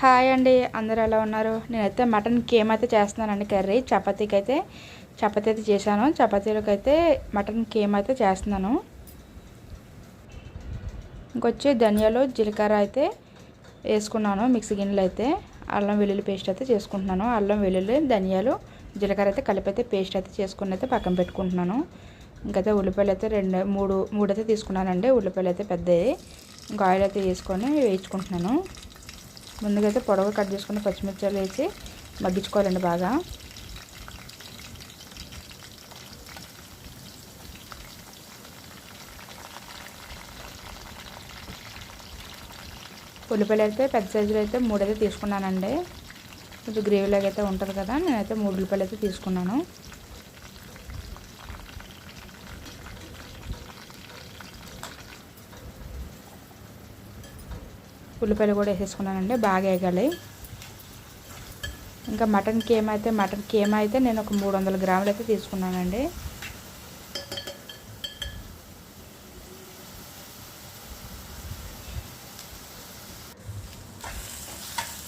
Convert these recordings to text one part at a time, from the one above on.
Hi అండి అందరూ ఎలా ఉన్నారు? నేనైతే మటన్ కేమ్ అయితే చేస్తున్నానండి కర్రీ చపాతీకి అయితే చపాతీ అయితే చేశాను. చపాతీలోకి అయితే మటన్ కేమ్ అయితే చేస్తున్నాను. ఇంకొచ్చి ధనియాలు జీలకర్ర అయితే వేసుకున్నాను మిక్సీ గిన్నెలు అయితే. అల్లం వెల్లుల్లి పేస్ట్ అయితే చేసుకుంటున్నాను. అల్లం వెల్లుల్లి ధనియాలు జీలకర్ర అయితే కలిపి అయితే పేస్ట్ అయితే చేసుకుని అయితే పక్కన పెట్టుకుంటున్నాను. ఇంకైతే ఉల్లిపాయలు అయితే రెండు మూడు మూడు అయితే తీసుకున్నానండి. ఉల్లిపాయలు అయితే పెద్దవి. ఇంకా ఆయిల్ అయితే వేసుకొని వేయించుకుంటున్నాను. ముందుగా అయితే పొడవు కట్ చేసుకుని పచ్చిమిర్చాలు వేసి మగ్గించుకోవాలండి బాగా. ఉల్లిపాయలు అయితే పెద్ద సైజులో అయితే మూడు అయితే తీసుకున్నానండి. కొంచెం గ్రేవీలాగా అయితే ఉంటుంది కదా నేనైతే మూడు ఉల్లిపాయలు అయితే తీసుకున్నాను. ఉల్లిపాయలు కూడా వేసేసుకున్నానండి బాగా వేగాలి ఇంకా మటన్ కేమ్ అయితే మటన్ కేమ్ అయితే నేను ఒక మూడు వందల గ్రాములు అయితే తీసుకున్నానండి.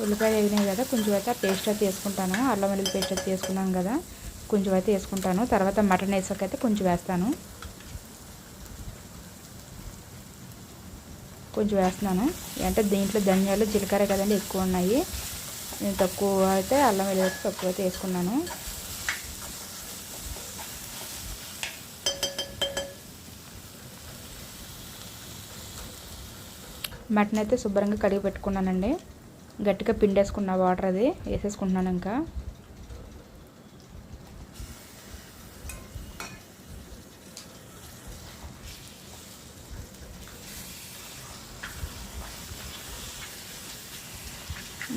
ఉల్లిపాయలు వేగినాయి కదా కొంచెం అయితే పేస్ట్ అయితే వేసుకుంటాను. అల్లం వెల్లుల్లి పేస్ట్ అయితే వేసుకున్నాను కదా కొంచెం అయితే వేసుకుంటాను. తర్వాత మటన్ వేసాకైతే కొంచెం వేస్తాను. కొంచెం వేస్తున్నాను. అంటే దీంట్లో ధనియాలు జీలకర్ర కదండి ఎక్కువ ఉన్నాయి. నేను తక్కువ అయితే అల్లం వెల్లుల్లి తక్కువ అయితే వేసుకున్నాను. మటన్ అయితే శుభ్రంగా కడిగి పెట్టుకున్నానండి. గట్టిగా పిండేసుకున్న వాటర్ అది వేసేసుకుంటున్నాను ఇంకా.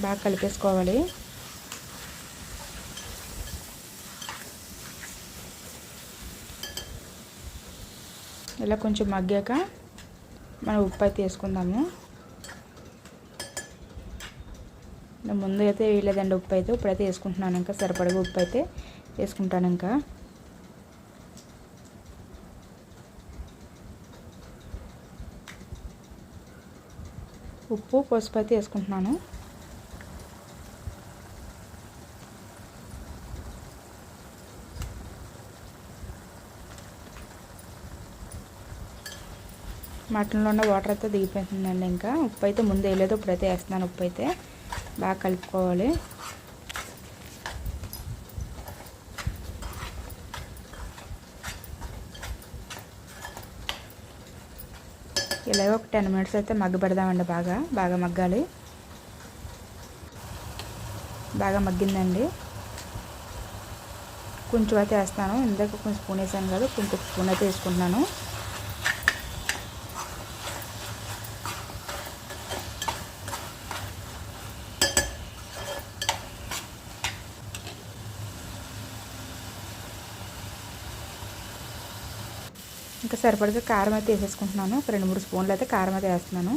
బాగా కలిపేసుకోవాలి. ఇలా కొంచెం మగ్గాక మనం ఉప్పు అయితే వేసుకుందాము. ముందు అయితే వేయలేదండి ఉప్పు అయితే ఇప్పుడైతే వేసుకుంటున్నాను ఇంకా సరిపడగా ఉప్పు అయితే వేసుకుంటాను ఇంకా. ఉప్పు పసుపు అయితే వేసుకుంటున్నాను. మటన్లో ఉన్న వాటర్ అయితే దిగిపోతుందండి ఇంకా. ఉప్పు అయితే ముందు వేయలేదు ఇప్పుడైతే వేస్తున్నాను ఉప్పు అయితే బాగా కలుపుకోవాలి. ఇలాగ ఒక టెన్ మినిట్స్ అయితే మగ్గ పెడదామండి బాగా. బాగా మగ్గాలి. బాగా మగ్గిందండి. కొంచెం అయితే వేస్తాను. ఇందాక కొంచెం స్పూన్ వేసాను కదా కొంచెం స్పూన్ అయితే వేసుకుంటున్నాను. ఇంకా సరిపడగా కారం అయితే వేసేసుకుంటున్నాను. ఒక రెండు మూడు స్పూన్లు అయితే కారం అయితే వేస్తున్నాను.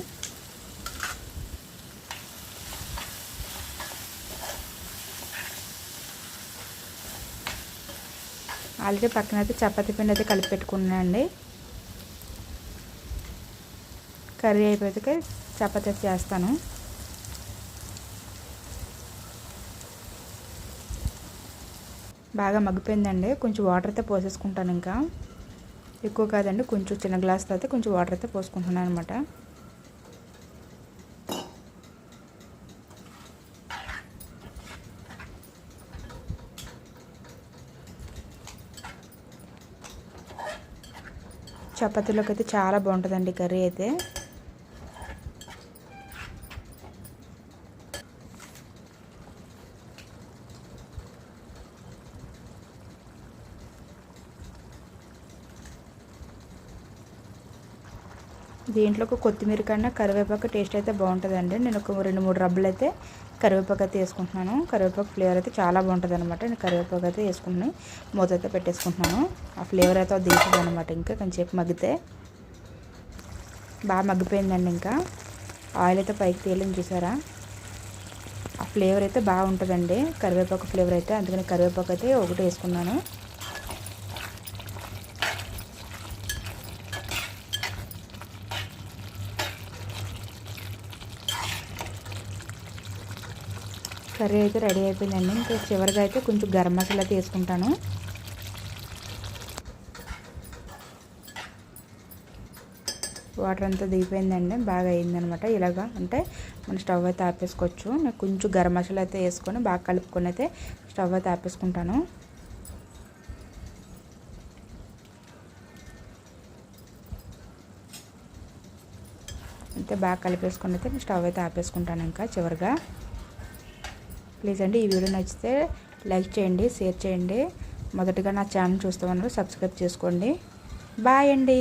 ఆల్రెడీ పక్కన అయితే చపాతి పిండి అయితే కలిపి పెట్టుకున్నానండి. కర్రీ అయిపోతే అయితే చేస్తాను. బాగా మగ్గిపోయిందండి. కొంచెం వాటర్ అయితే పోసేసుకుంటాను ఇంకా. ఎక్కువ కాదండి. కొంచెం చిన్న గ్లాస్తో అయితే కొంచెం వాటర్ అయితే పోసుకుంటున్నాను అనమాట చపాతీలోకి అయితే చాలా బాగుంటుందండి కర్రీ అయితే. దీంట్లో కొత్తిమీర కన్నా కరివేపాకు టేస్ట్ అయితే బాగుంటుందండి. నేను ఒక రెండు మూడు రబ్బలు అయితే కరివేపాకు అయితే వేసుకుంటున్నాను. కరివేపాకు ఫ్లేవర్ అయితే చాలా బాగుంటుంది అనమాట నేను కరివేపాకు అయితే వేసుకుంటున్నాను మూత అయితే పెట్టేసుకుంటున్నాను. ఆ ఫ్లేవర్ అయితే దిగుతుంది అనమాట ఇంకా కొంచెంసేపు మగ్గితే బాగా మగ్గిపోయిందండి ఇంకా. ఆయిల్ అయితే పైకి తేలింది చూసారా? ఆ ఫ్లేవర్ అయితే బాగుంటుందండి. కరివేపాకు ఫ్లేవర్ అయితే అందుకని కరివేపాకు అయితే ఒకటి వేసుకున్నాను. కర్రీ అయితే రెడీ అయిపోయిందండి. ఇంకా చివరిగా అయితే కొంచెం గరం మసాలా అయితే వేసుకుంటాను వాటర్ అంతా దిగిపోయిందండి. బాగా అయిందనమాట ఇలాగా. అంటే మనం స్టవ్ అయితే ఆపేసుకోవచ్చు. నేను కొంచెం గరం మసాలా అయితే వేసుకొని బాగా కలుపుకొని అయితే స్టవ్ అయితే ఆపేసుకుంటాను. అయితే బాగా కలిపేసుకొని అయితే నేను స్టవ్ అయితే ఆపేసుకుంటాను ఇంకా చివరిగా. ప్లీజ్ అండి ఈ వీడియో నచ్చితే లైక్ చేయండి షేర్ చేయండి. మొదటగా నా ఛానల్ చూస్తామన్నారు సబ్స్క్రైబ్ చేసుకోండి. బాయ్ అండి.